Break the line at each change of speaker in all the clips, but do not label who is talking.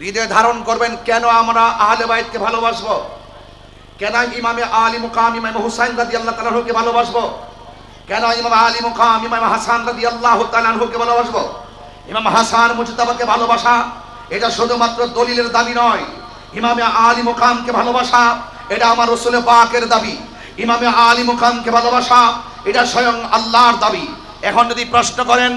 হৃদয়ে ধারণ করবেন, কেন আমরা আহলে বাইতকে ভালোবাসবো? কেন ইমামে আলী মুকাম, ইমাম হুসাইন রাদি আল্লাহ তালাহুকে ভালোবাসবো? কেন ইমাম আলী মুকাম, ইমাম হাসান রাদি আল্লাহ তালাহুকে ভালোবাসবো? ইমাম হাসান মুজতাবাকে ভালোবাসা, এটা শুধুমাত্র দলিলের দাবি নয়। ইমামে আলী মুকামকে ভালোবাসা, এটা আমার রসুল পাকের দাবি। ইমামে আলী মুকামকে ভালোবাসা, এটা স্বয়ং আল্লাহর দাবি। এখন যদি প্রশ্ন করেন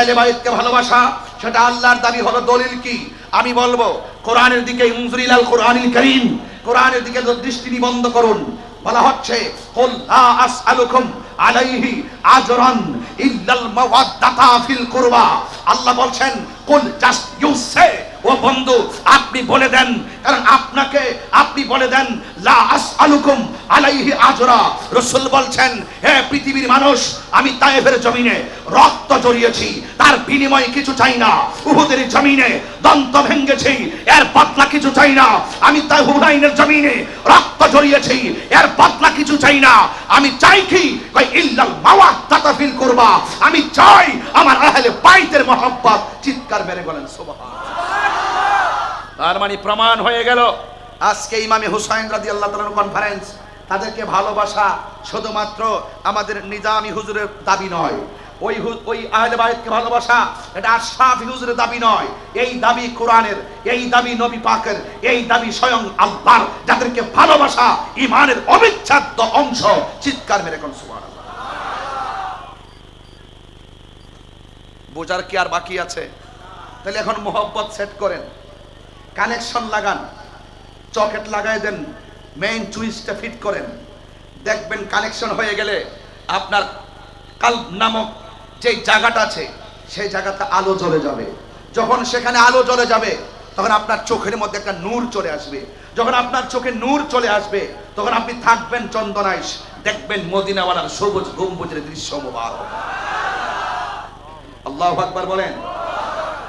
এলে বাইতকে ভালোবাসা, সেটা আল্লাহর দাবি হলো দলিল কি? আমি বলব, কোরআনের দিকে ইনজুরিলাল কোরআনিল করিম, কোরআনের দিকে দৃষ্টি নিবন্ধ করুন, বলা হচ্ছে, কুল লা আলাইহি আজরান ইল্লাল মাওয়াদ্দাতা ফিল কুরবা। আল্লাহ বলছেন, কুল জাস্ট ইউ সে, ও বন্ধু, আপনি বলে দেন, কারণ আপনাকে আপনি বলে দেন, লা আসআলুকুম আলাইহি আজরা। রাসূল বলছেন, হে পৃথিবীর মানুষ, আমি তায়েফের জমিনে রক্ত জড়িয়েছি, তার বিনিময়ে কিছু চাই না। উহুদের জমিনে দন্ত ভেঙ্গেছি এর বদলা কিছু চাই না। আমি তাই হুনাইনের জমিনে রক্ত জড়িয়েছি, এর বদলা কিছু চাই না। আমি চাই কি? কই ইল্লাল মাওয়াদ্দাতা ফিল কুরবা। আমি চাই আমার আহলে বাইতের মহব্বত চিৎকার মেরে বলেন সুবহান তার মানে প্রমাণ হয়ে গেল। আজকে ইমামে হুসাইন রাজি আল্লাহ তালার কনফারেন্স তাদেরকে ভালোবাসা শুধুমাত্র আমাদের নিজামি হুজুরের দাবি নয়। ওই ওই আহলে বাইতকে ভালোবাসা, এটা আশরাফি হুজুরের দাবি নয়। এই দাবি কোরআনের, এই দাবি নবী পাকের, এই দাবি স্বয়ং আল্লাহর, যাদেরকে ভালোবাসা ইমানের অবিচ্ছেদ্য অংশ, চিৎকার মেরে কোন সুবহানাল্লাহ। বোঝার কি আর বাকি আছে? তাহলে এখন মোহব্বত সেট করেন। কানেকশন লাগান। চকেট লাগাই দেন। মেইন চুইসটা ফিট করেন। দেখবেন কানেকশন হয়ে গেলে আপনার কাল নামক যে জায়গাটা আছে, সেই জায়গাতে আলো জ্বলে যাবে। যখন সেখানে আলো জ্বলে যাবে, তখন আপনার চোখের মধ্যে একটা নূর চলে আসবে। যখন আপনার চোখে নূর চলে আসবে, তখন আপনি থাকবেন চন্দনাইশ। দেখবেন মদিনাওয়ালার সবুজ গম্বুজের দৃশ্য মুবারক। আল্লাহ আকবার বলেন।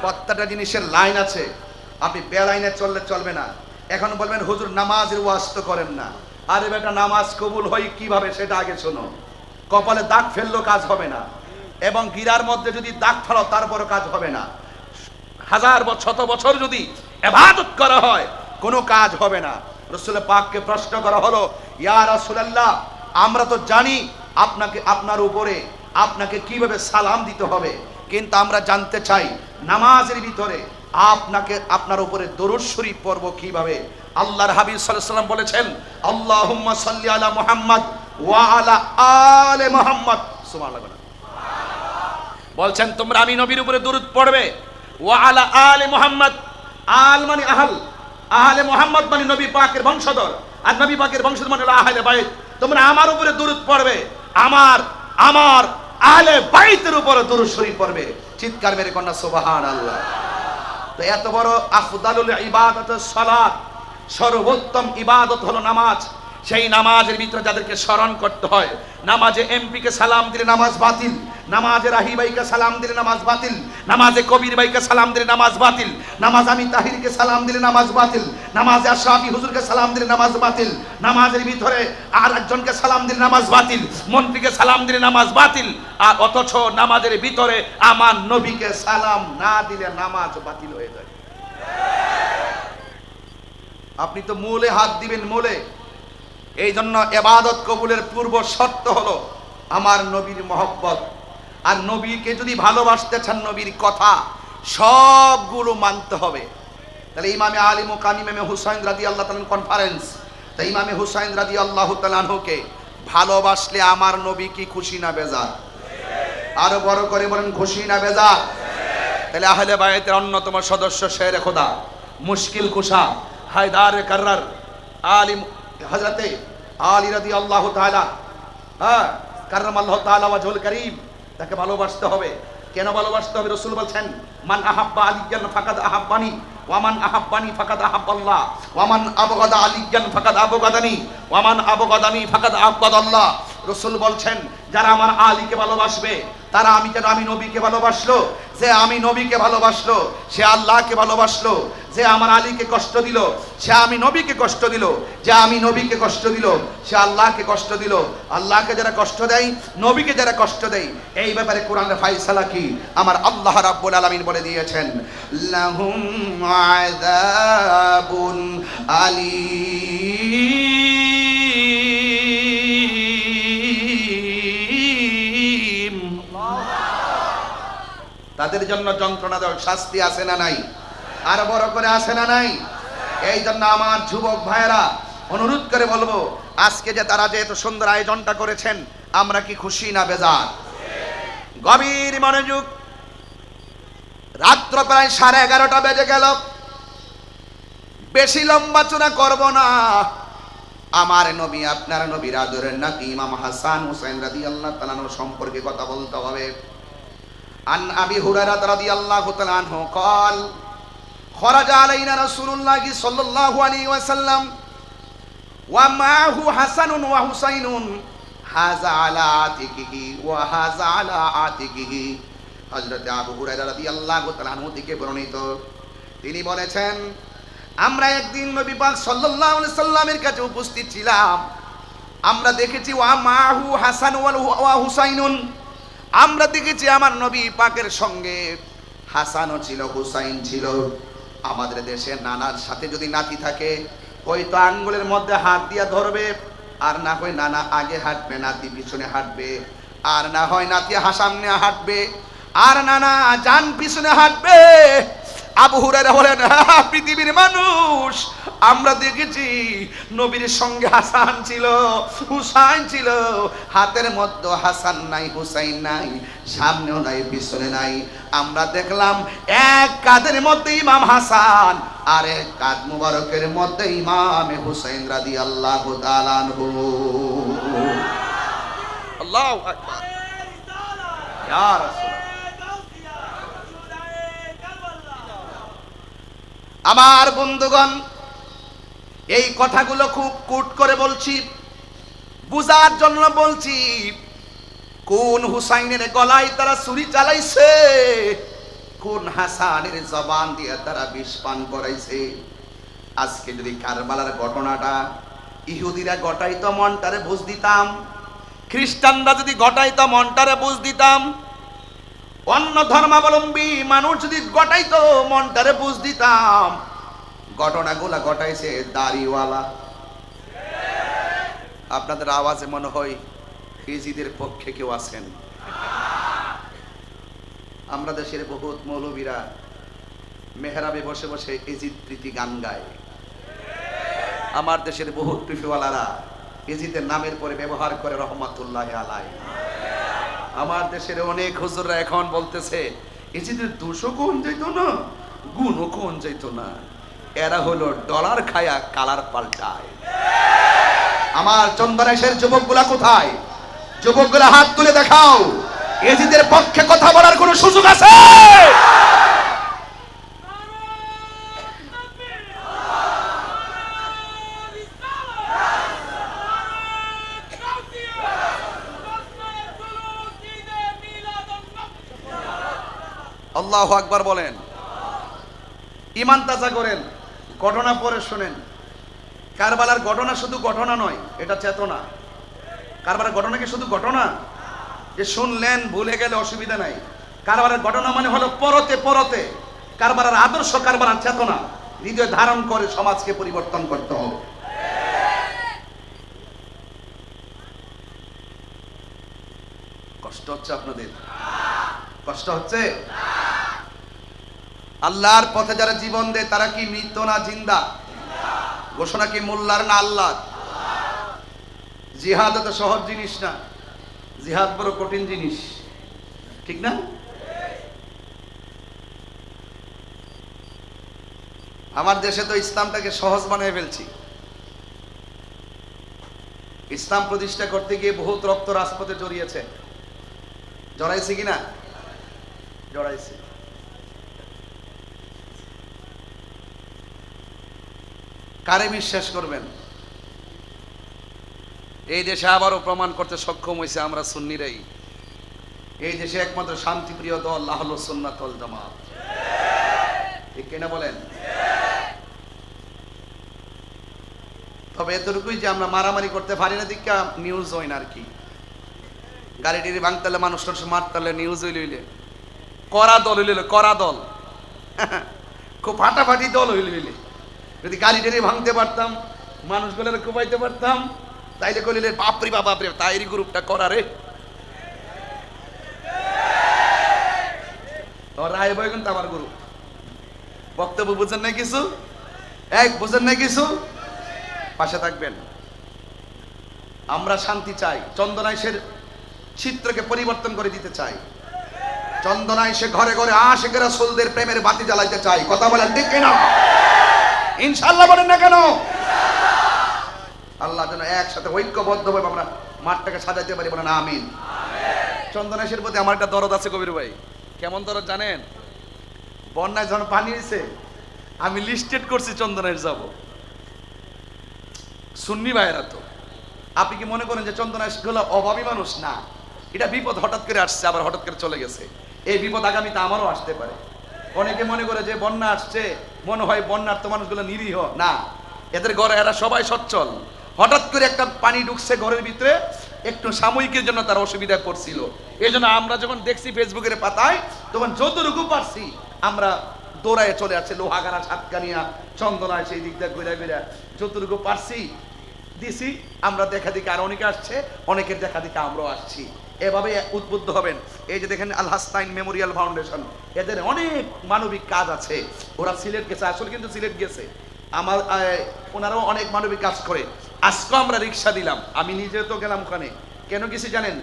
প্রত্যেকটা জিনিসের লাইন আছে। আপনি বেলাইনে চললে চলবে না। এখন বলবেন, হুজুর, নামাজের ওয়াজ তো করেন না। আরে বেটা, নামাজ কবুল হয় কীভাবে সেটা আগে শোনো। কপালে দাগ ফেলল কাজ হবে না। এবং গিরার মধ্যে যদি দাগ ফেলো, তারপরও কাজ হবে না। হাজার বছর শত বছর যদি এবাদত করা হয়, কোনো কাজ হবে না। রসুল পাককে প্রশ্ন করা হলো, ইয়া রাসূলুল্লাহ, আমরা তো জানি আপনাকে, আপনার উপরে আপনাকে কীভাবে সালাম দিতে হবে। কিন্তু আমরা জানতে চাই, নামাজের ভিতরে আপনাকে, আপনার উপরে দরুদ শরীফ পড়ব কীভাবে? আল্লাহর হাবিব সাল্লাম বলেছেন, আল্লাহুম্মা সাল্লি আলা মুহাম্মদ ওয়া আলা আলে মুহাম্মদ। সুবহানাল্লাহ বলছেন, তোমরা আমি নবীর উপরে দরুদ পড়বে, ওয়া আলা আলে মুহাম্মদ। আল মানে আহল, আহলে মুহাম্মদ মানে নবী পাকের বংশধর। আর নবী পাকের বংশধর মানে হলো আহলে বাইত। তোমরা আমার উপরে দরুদ পড়বে, আমার আমার আহলে বাইতের উপরে দরুদ শরীফ পড়বে। চিৎকার মেরে কন্যা, সুবহানাল্লাহ। তো এত বড় আফদালুল ইবাদত সালাত। সর্বোত্তম ইবাদত হলো নামাজ। সেই নামাজের ভিতরে যাদেরকে স্মরণ করতে হয়, নামাজে এমপিকে সালাম দিলে নামাজ বাতিল, নামাজে রাহি ভাইকে সালাম দিলে নামাজ বাতিল, নামাজে কবির ভাইকে সালাম দিলে নামাজ বাতিল, নামাজ আমি তাহিরকে সালাম দিলে নামাজ বাতিল নামাজে আশরাফি হুজুরকে সালাম দিলে নামাজ বাতিল। নামাজের ভিতরে আর একজনকে সালাম দিলে নামাজ বাতিল। মন্ত্রীকে সালাম দিলে নামাজ বাতিল। আর অথচ নামাজের ভিতরে আমার নবীকে সালাম না দিলে নামাজ বাতিল হয়ে যায়। আপনি তো মূলে হাত দিবেন মূলে। এই জন্য এবাদত কবুলের পূর্ব শর্ত হলো আমার নবীর মহব্বত। আর নবীকে যদি ভালোবাসতে চান নবীর কথা, সবগুলো মানতে হবে। তাহলে ইমামে আলী মুকাম ইমামে হুসাইন রাদি আল্লাহ তালান কনফারেন্স তাই ইমামে হুসাইন রাদি আল্লাহ তালানহুকে ভালোবাসলে আমার নবী কি খুশি না বেজার? আরও বড় করে বলেন, খুশি না বেজার? তাহলে আহলে বায়াতের অন্যতম সদস্য শের খোদা, মুশকিল কুশা হায়দার কার্রার আলী হজরতে আলী রাদি আল্লাহ তাআলা হ্যাঁ কাররাম আল্লাহ তাআলা ওয়াজহুল করিম, তাকে ভালোবাসতে হবে। কেন ভালোবাসতে হবে? রসুল বলছেন, মান আহাব্বা আলিয়ান ফাকাদ আহাব্বানি। ওয়ামান আহাব্বানি ফাকাদ আহাব্বাল্লাহ, ওয়ামান আবগাদা আলিজ্ঞান ফাকাদ আবগাদানি, ওয়ামান আবগাদানি ফাকাদ আবগাদাল্লাহ। রসুল বলছেন, যারা আমার আলীকে ভালোবাসবে তারা আমি যেন আমি নবীকে ভালোবাসলো? যে আমি নবীকে ভালোবাসলো, সে আল্লাহকে ভালোবাসলো, যে আমার আলীকে কষ্ট দিল, সে আমি নবীকে কষ্ট দিল, যে আমি নবীকে কষ্ট দিল, সে আল্লাহকে কষ্ট দিল। আল্লাহকে যারা কষ্ট দেয়, নবীকে যারা কষ্ট দেয়, এই ব্যাপারে কোরআনের ফাইসালা কি? আমার আল্লাহ রাব্বুল আলামিন বলে দিয়েছেন, লাহুম আযাবুন আলীম। তাদের জন্য যন্ত্রণাদায়ক শাস্তি আছে না নাই? আর বড় করে আছে না নাই? এই জন্য আমার যুবক ভাইয়েরা, অনুরোধ করে বলব, আজকে যে তারা যে এত সুন্দর আয়োজনটা করেছেন, আমরা কি খুশি না বেজার? গভীর মনোযোগ। রাত্র প্রায় সাড়ে এগারোটা বেজে গেল। বেশি লম্বা চূড়া করব না। আমার নবী, আপনার নবীর আদরের নাকি ইমাম হাসান হুসাইন রাদি আল্লাহ সম্পর্কে কথা বলতে হবে। عن أبي هريرة رضي الله تعالى عنه قال خرج علينا رسول الله صلى الله عليه وسلم ومعه حسن وحسين هذا على عاتقه وهذا على عاتقه হযরত আবু হুরায়রা রাদিয়াল্লাহু তাআলা আনহু থেকে বর্ণিত তিনি বলেছেন আমরা একদিন নবী পাক সাল্লাল্লাহু আলাইহি সাল্লামের কাছে উপস্থিত ছিলাম আমরা দেখেছি ওয়া মাহু হাসান ওয়া হুসাইনুন আমরা দেখেছি আমার নবী পাকের সঙ্গে হাসানও ছিল, হুসাইন ছিল। আমাদের দেশে নানার সাথে যদি নাতি থাকে হয়তো আঙ্গুলের মধ্যে হাত দিয়া ধরবে, আর না হয় নানা আগে হাঁটবে, নাতি পিছনে হাঁটবে, আর না হয় নাতি হাসামনে হাঁটবে, আর নানা যান পিছনে হাঁটবে। আবু হুরায়রা বলেন "হ্যাঁ, পৃথিবীর মানুষ। আমরা দেখেছি নবীর সঙ্গে হাসান ছিল হুসাইন ছিল। হাতের মধ্যে হাসান নাই হুসাইন নাই সামনেও নাই পিছনে নাই। আমরা দেখলাম এক কাদের মধ্যে ইমাম হাসান আর এক কাদ মুবারকের মধ্যে ইমাম হুসাইন রাদি আল্লাহ আল্লাহ ইয়া রাসূলুল্লাহ। আমার বন্ধুগণ, এই কথাগুলো খুব কুট করে বলছি, বুঝার জন্য বলছি, কোন হুসাইনের গলায় তারা ছুরি চালাইছে, কোন হাসানের জবান দিয়ে তারা বিষ পান করাইছে। আজকে যদি কারবালার ঘটনাটা ইহুদিরা গটাইতো মনটারে বুঝ দিতাম, খ্রিস্টানরা যদি গটাইতো মনটারে বুঝ দিতাম অন্য ধর্মাবলম্বী মানুষ যদি গটাইতো, মনটারে বুঝ দিতাম। ঘটনাগুলা ঘটাইছে দাড়িওয়ালা। আপনাদের আওয়াজে মনে হয় হিজিদের পক্ষে কেউ আছেন। আমরা দেশের বহুত মৌলবীরা মেহরাবে বসে বসে এজিদ প্রীতি গান গায়। আমার দেশের বহুত টুফিওয়ালারা এজিদের নামের পরে ব্যবহার করে রহমাতুল্লাহ আলাই আমার দেশের অনেক হুজুররা এখন বলতেছে, এজিদের দোষও কোন যাইতো না, গুণও কোন যাইতো না। এরা হলো ডলার খায়া কালার পাল্টায়। আমার চন্দনেশের যুবকগুলা কোথায়? যুবকগুলা হাত তুলে দেখাও। এজিদের পক্ষে কথা বলার কোনো সুযোগ আছে? আল্লাহ আকবার বলেন। ইমান তাজা করেন, ঘটনা পরে শোনেন। কারবালার ঘটনা শুধু ঘটনা নয়, এটা চেতনা। কারবালার ঘটনা কি শুধু ঘটনা? যে শুনলেন, ভুলে গেলে অসুবিধা নাই। কারবারের ঘটনা মানে হলো পরতে পরতে। কারবারের আদর্শ কারবারের চেতনা। হৃদয় ধারণ করে সমাজকে পরিবর্তন করতে হবে। কষ্ট হচ্ছে আপনাদের? কষ্ট হচ্ছে? আল্লাহর পথে যারা জীবন দেয়, তারা কি মৃত না জিন্দা? ঘোষণা কি মোল্লার না আল্লাহ জিহাদ এত সহজ জিনিস না। জিহাদ বড় কঠিন জিনিস। ঠিক না? আমার দেশে তো ইসলামটাকে সহজ বানিয়ে ফেলছি। ইসলাম প্রতিষ্ঠা করতে গিয়ে বহুত রক্ত রাজপথে জড়িয়েছে। জড়াইছে কিনা? জড়াইছে। কারে বিশ্বাস করবেন। এই দেশে আবারও প্রমাণ করতে সক্ষম হয়েছে আমরা সুন্নিরাই। এই দেশে একমাত্র শান্তিপ্রিয় দল আহল সুন্নাত ওয়াল জামাত। ঠিক বলেন? তবে এতটুকুই যে আমরা মারামারি করতে পারি না দিকা নিউজ হয় না আর কি। গাড়ি টিড়ি ভাঙতালে মানুষ টানুষ মারতালে নিউজ হইলে হইলে। করা দল হইলে করা দল। খুব ফাটাফাটি দল হইলে। যদি গাড়ি টেরি ভাঙতে পারতাম মানুষগুলোর কুবাইতে পারতাম, তাইলে কলিলে, বাপরি বাপ, বাপরে তাইরি গ্রুপটা করা রে। তো রায় বই কিন্তু আমার গুরু। বক্তব্য বুঝেন না কিছু? এক বুঝেন না কিছু? পাশে থাকবেন। আমরা শান্তি চাই। চন্দনাইশের চিত্রকে পরিবর্তন করে দিতে চাই। চন্দনাইশে ঘরে ঘরে আশেখ রাসূলদের প্রেমের বাতি জ্বালাইতে চাই। কথা বলেন ঠিক কিনা? ইনশাআল্লাহ বলেন না কেন? আল্লাহ যেন একসাথে ঐক্যবদ্ধভাবে আমরা মাঠটাকে সাজাইতে পারি বলেন, আমিন। চন্দনাইশের প্রতি আমার একটা দরদ আছে কবির ভাই। কেমন দরদ জানেন? বন্যায় যখন পানি হয়েছে আমি লিস্টেড করছি চন্দনাইশ যাব। সুন্নি ভাইয়েরা তো। আপনি কি মনে করেন যে চন্দনাইশগুলো অভাবী মানুষ? না। এটা বিপদ হঠাৎ করে আসছে, আবার হঠাৎ করে চলে গেছে। এই বিপদ আগামীতে আমারও আসতে পারে। অনেকে মনে করে যে বন্যা আসছে মনে হয় বন্যার তো মানুষগুলো নিরীহ। না, এদের ঘরে এরা সবাই সচ্ছল। হঠাৎ করে একটা পানি ঢুকছে ঘরের ভিতরে, একটু সাময়িকের জন্য তার অসুবিধা করছিল। এই জন্য আমরা যখন দেখছি ফেসবুকের পাতায়, তখন যতটুকু পারছি, আমরা দৌড়ায় চলে আসছে লোহাগানা সাতকানিয়া, চন্দনায় সেই দিক দিয়ে ঘুরে ঘুরে যতটুকু পারছি, দিছি, আমরা দেখা দিকে আর অনেকে আসছে, অনেকের দেখা দিকে আমরাও আসছি। এভাবে উদ্বুদ্ধ হবেন। এই যে দেখেন আল মেমোরিয়াল ফাউন্ডেশন, এদের অনেক মানবিক কাজ আছে। ওরা সিলেট গেছে, আসলে কিন্তু সিলেট গেছে। আমার ওনারাও অনেক মানবিক কাজ করে। আজকে আমরা রিক্সা দিলাম, আমি নিজে তো গেলাম ওখানে। কেন গেছি জানেন?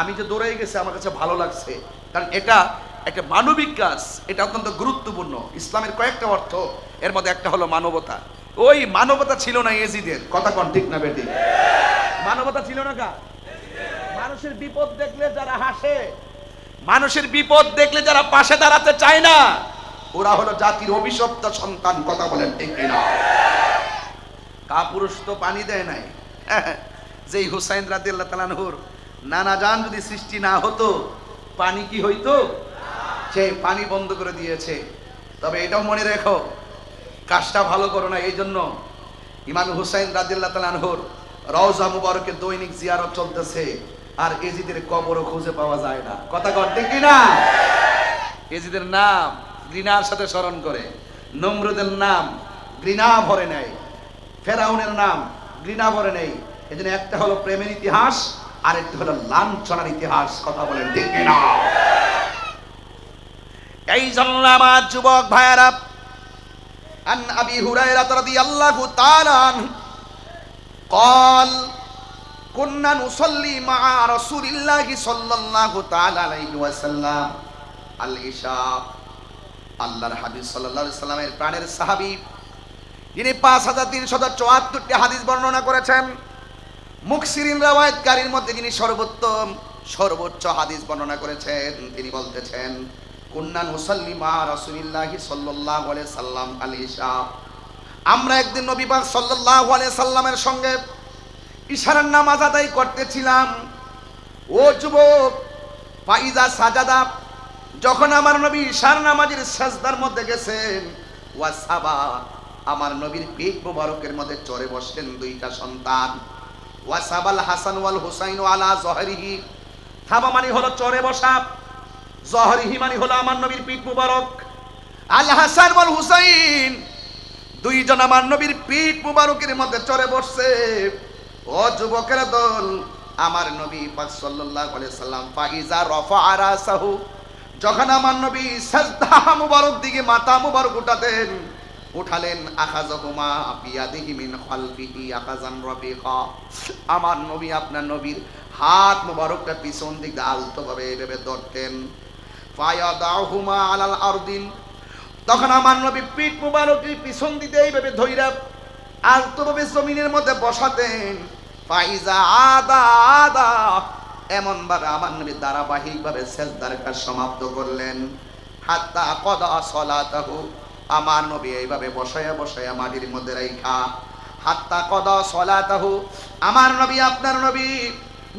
আমি যে দৌড়াই গেছে, আমার কাছে ভালো লাগছে। কারণ এটা একটা মানবিক কাজ, এটা অত্যন্ত গুরুত্বপূর্ণ। ইসলামের কয়েকটা অর্থ, এর মধ্যে একটা হলো মানবতা। ওই মানবতা ছিল না এজিদের, কথা কন ঠিক না বেটি মানবতা ছিল না কা মানুষের বিপদ দেখলে যারা হাসে, মানুষের বিপদ দেখলে যারা পাশে দাঁড়াতে চায় না, ওরা হলো জাতির অভিশপ্ত সন্তান, কথা বলেন কাপুরুষ তো পানি দেয় নাই। যেই হুসাইন রাদিয়াল্লাহু তাআলাহুর নানা জান যদি সৃষ্টি না হতো, পানি কি হইতো? সে পানি বন্ধ করে দিয়েছে। তবে এটাও মনে রেখো, কাজটা ভালো করো না এই জন্য ইমাম হুসাইন রাদিল্লাহ তালানহুর রওজা মুবারকে দৈনিক জিয়ারত চলতেছে। আর এজিদের কবরও খুঁজে পাওয়া যায় না কথা কর ঠিক না এজিদের নাম ঘৃণার সাথে স্মরণ করে নমরুদের নাম ঘৃণা ভরে নেয় ফেরাউনের নাম ঘৃণা ভরে নেই এই জন্য একটা হলো প্রেমের ইতিহাস আর একটা হলো লাঞ্ছনার ইতিহাস কথা বলেন ঠিক না এই জন্য আমার যুবক ভাইয়ারা عن أبي هريرة رضي الله تعالى عنه قال কুন্না মা আল্লাহর সাল্লাল্লাহু সাল্লামের প্রাণের পাঁচ হাজার চুয়াত্তরটি হাদিস বর্ণনা করেছেন। মধ্যে সর্বোত্তম, সর্বোচ্চ হাদিস বর্ণনা করেছেন, তিনি বলতেছেন কুন্নান হুসাল্লিমা রাসুলিল্লাহি সাল্লাহ সাল্লাম আলী আমরা একদিন নবী পাক সাল্লাহ আলিয়া সাল্লামের সঙ্গে ইশারার নামাজ আদায় করতেছিলাম। ও যুবক, ফাইজা সাজাদা, যখন আমার নবী ইশার নামাজের সাজদার মধ্যে গেছেন, ওয়া সাবা, আমার নবীর পিঠ মুবারকের মধ্যে চড়ে বসলেন দুইটা সন্তান। ওয়া সাবাল হাসান ওয়াল হুসাইন আলা জহরিহি, থাবা মানে হলো চড়ে বসা, জহরিহি মানে হলো আমার নবীর পিঠ মুবারক। আল হাসান ওয়াল হুসাইন, দুইজন আমার নবীর পিঠ মুবারকের মধ্যে চড়ে বসছে। ও যুবকের দল, আমার নবী পাক সাল্লাল্লাহু আলাইহি সাল্লাম, ফাইজা রফা রাসাহু যখন আমার নবী সাজদা মুবারক দিকে মাথা মুবারক উঠাতেন, উঠালেন, আখাজহুমা বিয়াদিহি মিন খালফিহি আখাজান রাফিকা আমার নবী আপনার নবীর হাত মুবারকটা পিছন দিক আলতোভাবে এভাবে ধরতেন। ফায়াদাহুমা আলাল আরদিন, তখন আমার নবী পিঠ মুবারকের পিছন দিতে এইভাবে ধইরা আলতোভাবে জমিনের মধ্যে বসাতেন। ফাইজা আদা আদা। এমন ভাবে আমার নবী ধারাবাহিক ভাবে সেজদার কাজ সমাপ্ত করলেন। হাত্তা কদা সলাতাহু। আমার নবী এইভাবে বসায়া বসায়া মাটির মধ্যে রেখা হাত্তা কদা সলাতাহু। আমার নবী, আপনার নবী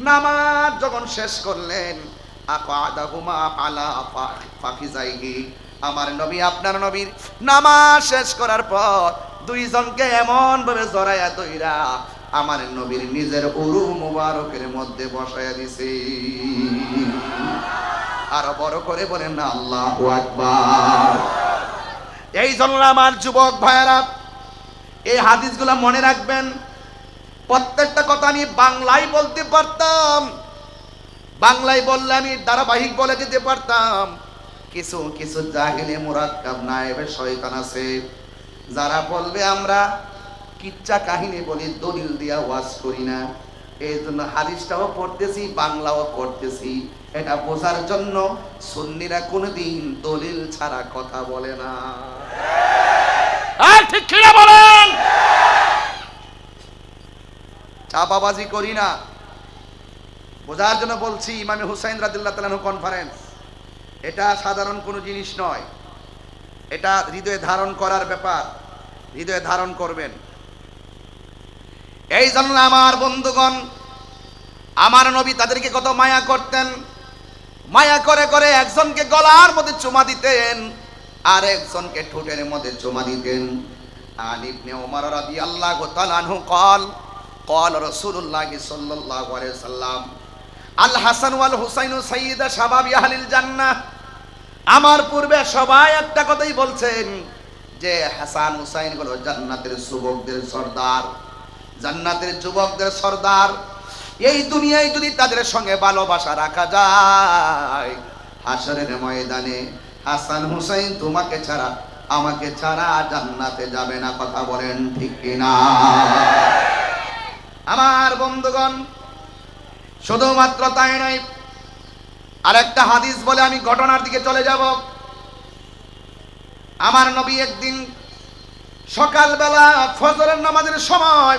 নামাজ যখন শেষ করলেন, আকাদাহুমা আলা ফাখিজাইহি। আমার নবী, আপনার নবীর নামাজ শেষ করার পর দুইজনকে এমন ভাবে জড়াইয়া দইরা আমার নবীর নিজের উরু মুবারকের মধ্যে বসাইয়া দিছে। আরও বড় করে বলেন না, আল্লাহু আকবার। এই জন্য আমার যুবক ভাইয়েরা, এই হাদিসগুলো মনে রাখবেন, প্রত্যেকটা কথা আমি বাংলায় বলতে পারতাম। বাংলায় বললে আমি ধারাবাহিক বলে দিতে পারতাম। কিছু কিছু জাহিলে মুরাক্কাব নায়েবে শয়তান আছে। যারা বলবে আমরা কিচ্ছা কাহিনী বলি দলিল দিয়া ওয়াজ করি না। এই জন্য হাদিসটাও পড়তেছি বাংলাও করতেছি এটা বোঝার জন্য সুন্নিরা কোনোদিন দলিল ছাড়া কথা বলে না। আর ঠিক কিনা বলেন? চাপাবাজি করি না। বোঝার জন্য বলছি ইমামে হুসাইন রাদিল্লাহ তালানু কনফারেন্স। এটা সাধারণ কোনো জিনিস নয়। এটা হৃদয়ে ধারণ করার ব্যাপার হৃদয়ে ধারণ করবেন এই জন্য আমার বন্ধুগণ আমার নবী তাদেরকে কত মায়া করতেন মায়া করে করে একজনকে গলার মধ্যে চুমা দিতেন আর একজনকে ঠোঁটের মধ্যে চুমা দিতেন আন ইবনে ওমর রাদিয়াল্লাহু তাআলা আনহু قال قال رسول الله صلى الله عليه وسلم আল হাসান ওয়াল হুসাইন সাইয়্যিদা শাবাবি আহলিল জান্নাহ আমার পূর্বে সবাই একটা কথাই বলছেন যে হাসান হুসাইন হলো জান্নাতের যুবকদের সর্দার, জান্নাতের যুবকদের সর্দার। এই দুনিয়ায় যদি তাদের সঙ্গে ভালোবাসা রাখা যায় হাসরের ময়দানে হাসান হুসাইন তোমাকে ছাড়া, আমাকে ছাড়া জান্নাতে যাবে না, কথা বলেন ঠিক কিনা? আমার বন্ধুগণ, শুধুমাত্র তাই নয় আরেকটা হাদিস বলে আমি ঘটনার দিকে চলে যাব। আমার নবী একদিন সকালবেলা ফজরের নামাজের সময়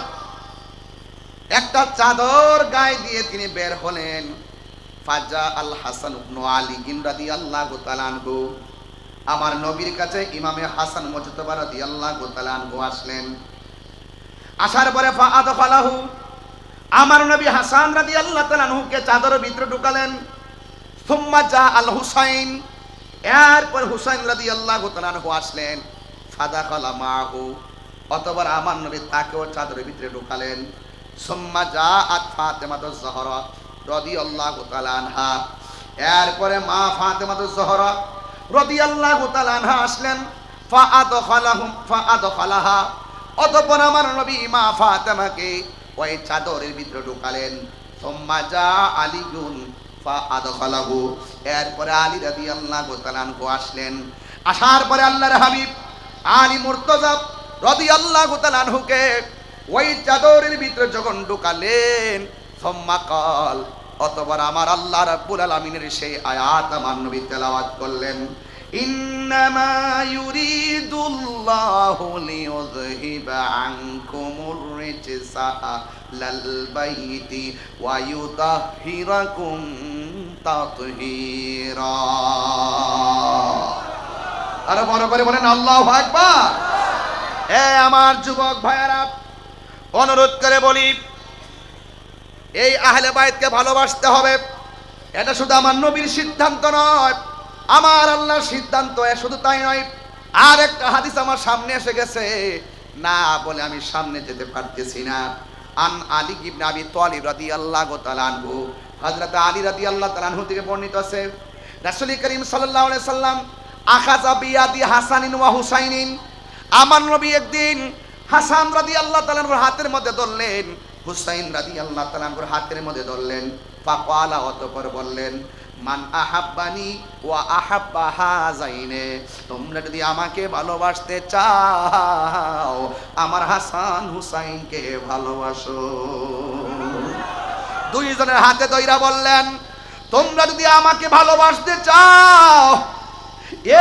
একটা চাদর গায়ে দিয়ে তিনি বের হলেন। ফাজা আল হাসান ইবনু আলী গিনরাদি আল্লাহ তালানহু আমার নবীর কাছে ইমামে হাসান মুজতবা রাদিয়াল্লাহু তাআলা আনহু আসলেন। আসার পরে ফাআদ ফালাহু আমার নবী হাসান রাদিয়াল্লাহু তাআলা আনহুকে চাদরের ভিতরে ঢুকালেন। সুম্মা জা আল হুসাইন এরপর হুসাইন রাদিয়াল্লাহু তাআলা আনহু আসলেন। ফাদা খালা মাহু অতবার আমার নবী তাকেও চাদরের ভিতরে ঢুকালেন। সুম্মা জা আত ফাতেমাতুজ জহরা রাদিয়াল্লাহু তাআলা আনহা। এরপরে মা ফাতেমাতুজ জহরা রাদিয়াল্লাহু তাআলা আনহা আসলেন। ফাআদখালাহুম, ফাআদখালাহা। অতঃপর আমার নবী মা ফাতেমাকে ওই চাদরের ভিতরে ঢুকালেন। সুম্মা জা আলিগুন এরপরে আলী রাদিয়াল্লাহু তাআলা আনহু আসলেন। আসার পরে আল্লাহর হাবিব আলী মুর্তজা রাদিয়াল্লাহু তাআলা আনহুকে ওই চাদরের ভিতরে যখন ঢুকালেন, সম্মা কল, অতবার আমার আল্লাহ রাব্বুল আলামিনের সেই আয়াত আমার নবী তেলাওয়াত করলেন। ইন্নামা ইউরিদুল্লাহু লিইউযহিবা আনকুমুর রিজসা। লাল বাইতি ওয়া ইউতাহহিরাকুম বড় করে বলেন, আল্লাহু আকবার। এ আমার যুবক ভাইয়ারা, অনুরোধ করে বলি, এই আহলে বাইতকে ভালোবাসতে হবে। এটা শুধু আমার নবীর সিদ্ধান্ত নয়, আমার আল্লাহর সিদ্ধান্ত এ শুধু তাই নয়। আর একটা হাদিস আমার সামনে এসে গেছে, না বলে আমি সামনে যেতে পারতেছি না। আন আলী আবি আলী থেকে বর্ণিত আছে করিম সাল্লাম, আখাযা বিয়াদি হাসানিন ওয়া হুসাইনিন, আমার নবী একদিন হাসান রাদিয়াল্লাহু তাআলার হাতের মধ্যে ধরলেন, হুসাইন রাদিয়াল্লাহু তাআলার হাতের মধ্যে ধরলেন, ফাকালা বললেন মান আহাব্বানি ওয়া আহাব্বা হাজাইনে তোমরা যদি আমাকে ভালোবাসতে চাও, আমার হাসান হুসাইনকে ভালোবাসো। দুইজনের হাতে দইরা বললেন, তোমরা যদি আমাকে ভালোবাসতে চাও,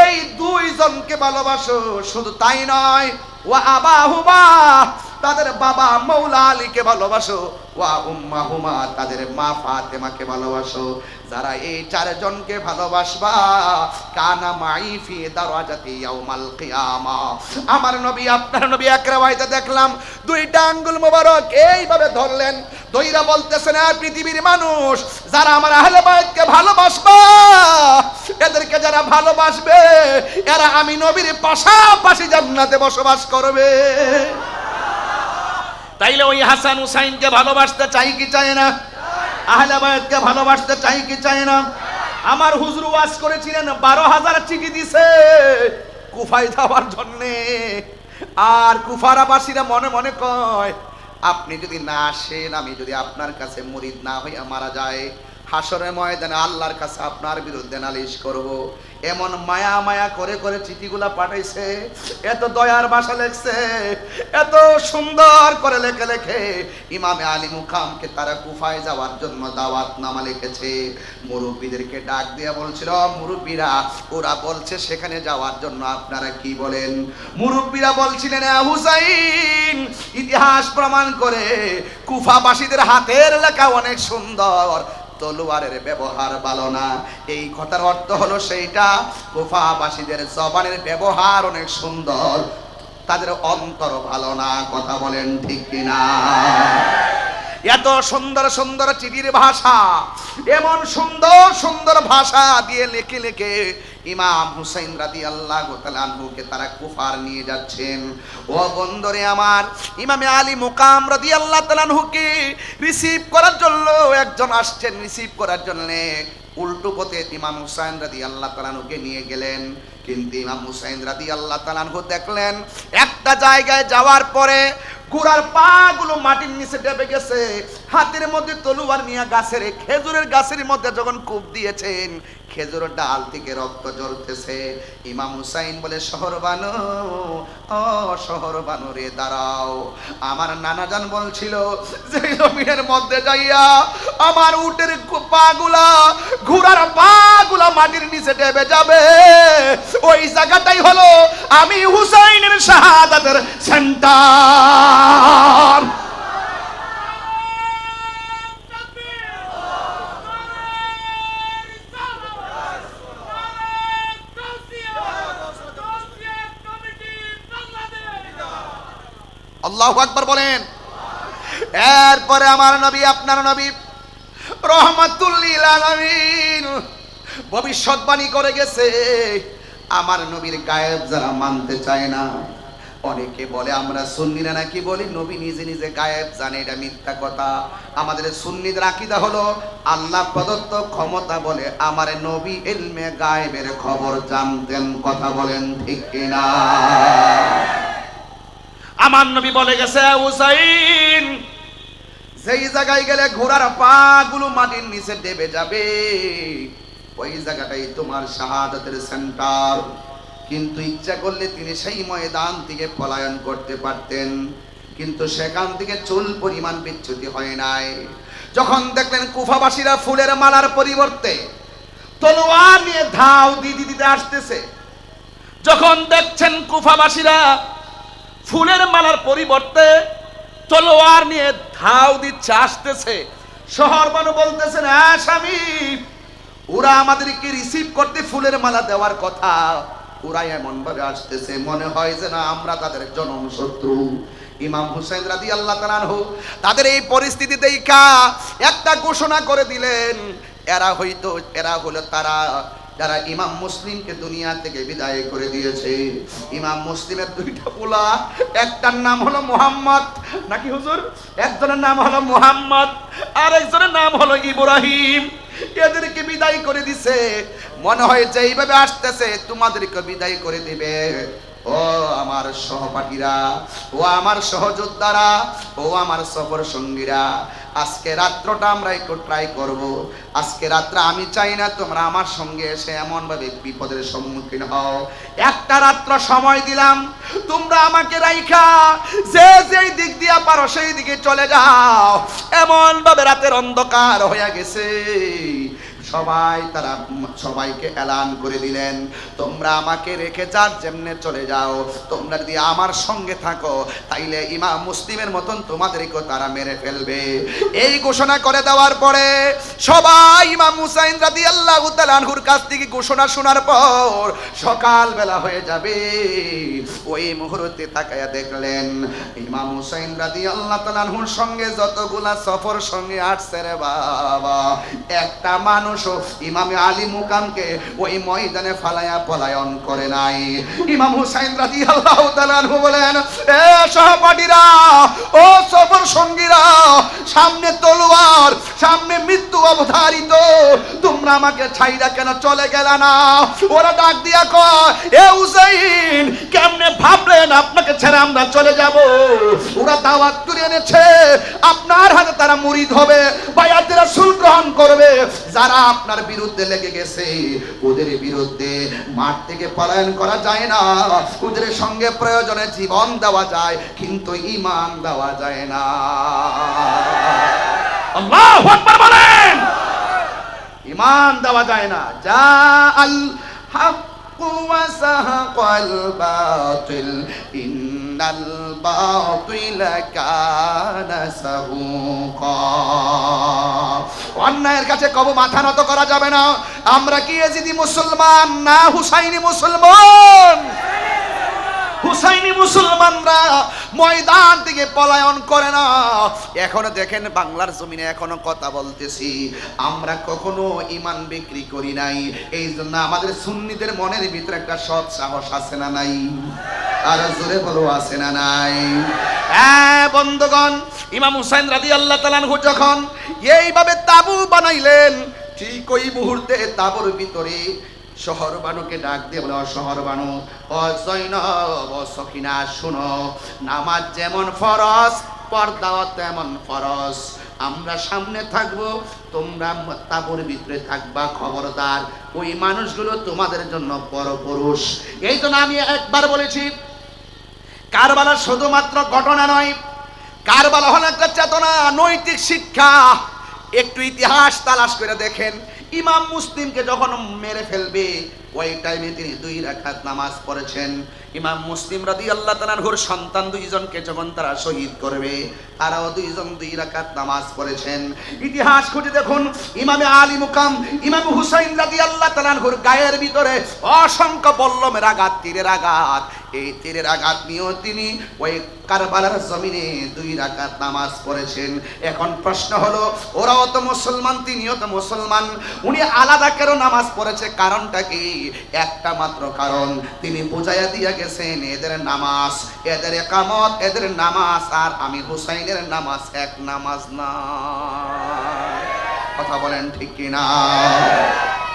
এই দুইজনকে ভালোবাসো। শুধু তাই নয় ও আবা হুবা তাদের বাবা মৌলা আলীকে ভালোবাসো। উম্মাহুমা, তাদের মা ফাতেমাকে ভালোবাসো। যারা এই চারজনকে ভালোবাসবা, কানা মাই ফি দারাজাতি ইয়াউমাল কিয়ামা। আমার নবী, আপনার নবী একরাবাইতে দেখলাম, দুইটা আঙ্গুল মোবারক এইভাবে ধরলেন। দইরা বলতেছেন, "এ পৃথিবীর মানুষ, যারা আমার আহলে বাইতকে ভালোবাসবা, এদেরকে যারা ভালোবাসবে, এরা আমি নবীর পাশাপাশি জান্নাতে বসবাস করবে। তাইলে ওই হাসান হুসাইনকে ভালোবাসতে চাই কি চায় না? আহলে বায়াতকে ভালোবাসতে চাই কি চায় না? আমার হুজুর ওয়াজ করেছিলেন, বারো হাজার চিঠি দিছে। কুফায় যাওয়ার জন্যে। আর কুফারাবাসীরা মনে মনে কয়, আপনি যদি না আসেন, আমি যদি আপনার কাছে মুরিদ না হইয়া মারা যায় হাসরের ময়দানে আল্লাহর কাছে আপনার বিরুদ্ধে নালিশ করব। এমন মায়া মায়া করে করে চিঠিগুলা পাঠাইছে, এত দয়ার বাসা লেখছে, এত সুন্দর করে লেখে লেখে ইমামে আলী মুখামকে তারা কুফায় যাওয়ার জন্য দাওয়াত নামা লিখেছে। মুরব্বীদেরকে ডাক দিয়ে বলছিল মুরব্বীরা, ওরা বলছে সেখানে যাওয়ার জন্য আপনারা কি বলেন? মুরব্বীরা বলছিলেন হুসাইন, ইতিহাস প্রমাণ করে কুফাবাসীদের হাতের লেখা অনেক সুন্দর তলোয়ারের ব্যবহার ভালো না। এই কথার অর্থ হলো সেইটা কুফাবাসীদের জবানের ব্যবহার অনেক সুন্দর। তাদের অন্তর ভালো না, কথা বলেন ঠিক কিনা? এত সুন্দর সুন্দর চিঠির ভাষা, এমন সুন্দর সুন্দর ভাষা দিয়ে লেখে লেখে ইমাম হুসাইন রাদি আল্লাহ তালানহুকে তারা কুফার নিয়ে যাচ্ছেন। ও বন্দরে আমার ইমামে আলী মুকাম রাদি আল্লাহ তালানহুকে রিসিভ করার জন্য একজন আসছেন। রিসিভ করার জন্য উল্টো পথে ইমাম হুসাইন রাদি আল্লাহ তালানহুকে নিয়ে গেলেন। কিন্তু ইমাম হুসাইন রাদি আল্লাহ তালানহু দেখলেন, একটা জায়গায় যাওয়ার পরে ঘোড়ার পা গুলো মাটির নিচে ডেবে গেছে। হাতের মধ্যে তলুয়ার নিয়ে গাছের, খেজুরের গাছের মধ্যে যখন কূপ দিয়েছেন খেজুরের ডাল থেকে রক্ত জ্বলতেছে। ইমাম হুসাইন বলে, শহর বানু, ও শহর বানু রে, দাঁড়াও। আমার নানাজান বলছিল, যে জমিনের মধ্যে যাইয়া আমার উটের পাগুলা, ঘোড়ার পাগুলা মাটির নিচে ডেবে যাবে। ওই জায়গাটাই হলো আমি হুসাইনের শাহাদাতের সেন্টার আল্লাহ আকবার বলেন। এরপরে আমার নবী, আপনার নবী, রহমাতুল্লিল আলামিন ভবিষ্যৎবাণী করে গেছে। আমার নবীর গায়েব যারা মানতে চায় না। অনেকে বলে, আমরা সুন্নিরা নাকি বলি, নবী নিজে নিজে গায়েব জানে, এটা মিথ্যা কথা। আমাদের সুন্নিদের আকিদা হলো, আল্লাহ প্রদত্ত ক্ষমতা বলে, আমার নবী এলমে গায়েবের খবর জানতেন, কথা বলেন, ঠিক কিনা? আমার নবী বলে গেছে হুসাইন, যেই জায়গায় গেলে ঘোড়ার পা গুলো মাটির নিচে ডেবে যাবে ওই জায়গাটাই তোমার শাহাদাতের সেন্টার কিন্তু ইচ্ছা করলে তিনি সেই ময়দান থেকে পলায়ন করতে পারতেন। কিন্তু সেখান থেকে চুল পরিমাণ বিচ্যুতি হয় নাই। যখন দেখলেন কুফাবাসীরা ফুলের মালার পরিবর্তে তলোয়ার নিয়ে ধাও দিদি দিতে আসতেছে, যখন দেখছেন কুফাবাসীরা ফুলের মালার পরিবর্তে তলোয়ার নিয়ে ধাও দিচ্ছে, আসতেছে শহর মানু বলতেছেন হ্যাঁ স্বামী ওরা আমাদেরকে রিসিভ করতে ফুলের মালা দেওয়ার কথা। ওরা এমন ভাবে আসতেছে, মনে হয় যে না আমরা তাদের জনম শত্রু। ইমাম হুসাইন রাদি আল্লাহ তালানহু তাদের এই পরিস্থিতি দেখা একটা ঘোষণা করে দিলেন, এরা হয়তো, এরা হলো তারা, যারা ইমাম মুসলিমকে দুনিয়া থেকে বিদায় করে দিয়েছে। ইমাম মুসলিমের দুইটা পোলা, একটার নাম হলো মোহাম্মদ, নাকি হুজুর? একজনের নাম হলো মোহাম্মদ আর একজনের নাম হলো ইব্রাহিম। এদেরকে বিদায় করে দিছে। মনে হয় যে এইভাবে আসতেছে তোমাদেরকে বিদায় করে দিবে। ও আমার সহপাঠীরা, ও আমার সহযোদ্ধারা, ও আমার সফর সঙ্গীরা, আজকে রাত্রটা আমরা একটু ট্রাই করব। আজকে রাত্রে আমি চাই না তোমরা আমার সঙ্গে এসে এমন ভাবে বিপদের সম্মুখীন হও। একটা রাত্র সময় দিলাম, তোমরা আমাকে রাইখা, যে যেই দিক দিয়া পারো সেই দিকে চলে যাও। এমন ভাবে রাতের অন্ধকার হয়ে গেছে। সবাই তারা সবাইকে এলান করে দিলেন। তোমরা আমাকে রেখে যার যেমনে চলে যাও, তোমরা যদি আমার সঙ্গে থাকো, তাইলে ইমাম মুসলিমের মতন তোমাদেরকেও তারা মেরে ফেলবে। এই ঘোষণা করে দেওয়ার পরে সবাই ইমাম হুসাইন রাদি আল্লাহ তালানহুর কাছ থেকে ঘোষণা শোনার পর সকাল বেলা হয়ে যাবে। ওই মুহূর্তে তাকায়া দেখলেন ইমাম হুসাইন রাদি আল্লাহ তালানহুর সঙ্গে যতগুলা সফর সঙ্গে আসছে রে বাবা। একটা মানুষও ইমামে আলী মুকামকে ওই ময়দানে ফালায়া পলায়ন করে নাই। ইমাম হুসাইন রাজি আল্লাহ তালু বলেন, এ সহপাঠীরা, ও সফর সঙ্গীরা সামনে তলোয়ার সামনে মৃত্যু অবধারিত। তোমরা আমাকে ছাইরা কেন চলে গেল না? ওরা ডাক দিয়া কয় কেমনে ভাবলেন আপনাকে ছেড়ে আমরা চলে যাব? ওরা দাওয়াত তুলে এনেছে, আপনার হাতে তারা মুরিদ হবে, বায়াতেরা সুল গ্রহণ করবে। যারা আপনার বিরুদ্ধে লেগে গেছে, ওদের বিরুদ্ধে মাঠ থেকে পলায়ন করা যায় না। ওদের সঙ্গে প্রয়োজনে জীবন দেওয়া যায়, কিন্তু ইমান দেওয়া যায় না। আল্লাহ আকবার বলেন। ইমান দেওয়া যায় না। যা আল হক ওয়াসাহাকাল বাতিল, ইন্নাল বাতিলা কানা সাহুকা। অন্যায়ের কাছে কব মাথা নত করা যাবে না। আমরা কি এজিদি মুসলমান না হুসাইনি মুসলমান? হুসাইনি মুসলমানরা ময়দান থেকে পলায়ন করে না। এখনও দেখেন বাংলার জমিনে এখনও কথা বলতেছি। আমরা কখনো ইমান বিক্রি করি নাই। এই জন্য আমাদের সুন্নিদের মনের ভিতরে একটা সৎ সাহস আছে না নাই? আর জোরে বলো, আছে না নাই? হ্যাঁ বন্ধুগণ, ইমাম হুসাইন রাদি আল্লাহ তালানহু যখন এইভাবে তাবু বানাইলেন, ঠিক ওই মুহূর্তে তাবুর ভিতরে শহর বানুকে ডাক দিয়ে বলে শহর বানু, ও জৈনব, ও সখিনা, শুনো, নামাজ যেমন ফরজ, পর্দাও তেমন ফরজ। আমরা সামনে থাকব, তোমরা তাবুর ভিতরে থাকবা, খবরদার। ওই মানুষগুলো তোমাদের জন্য পরপুরুষ এই জন্য আমি একবার বলেছি, কারবালা শুধুমাত্র ঘটনা নয়, কারবালা হলো একটা চেতনা, নৈতিক শিক্ষা। একটু ইতিহাস তালাশ করে দেখেন ইমাম মুসলিমকে যখন মেরে ফেলবে ওই টাইমে তিনি দুই রাকাত নামাজ পড়েছেন। ইমাম মুসলিম রাদি আল্লাহ তালানহুর সন্তান দুইজনকে যখন তারা শহীদ করবে, তারাও দুইজন দুই রাকাত নামাজ পড়েছেন। ইতিহাস খুঁজে দেখুন, ইমামে আলী মুকাম, ইমাম হুসাইন রাদি আল্লাহ তালানহুর গায়ের ভিতরে অসংখ্য বল্লমের আঘাত, তীরের আঘাত। এই তীরের আঘাত নিয়েও তিনি ওই কারবালার জমিনে দুই রাকাত নামাজ পড়েছেন। এখন প্রশ্ন হলো, ওরাও তো মুসলমান, তিনিও তো মুসলমান। উনি আলাদা কেন নামাজ পড়েছে? কারণটা কি? একটা মাত্র কারণ। তিনি বুঝাইয়া দিয়া গেছেন, এদের নামাজ, এদের একামত, এদের নামাজ, আর আমি হুসাইনের নামাজ এক নামাজ না। কথা বলেন ঠিক কিনা?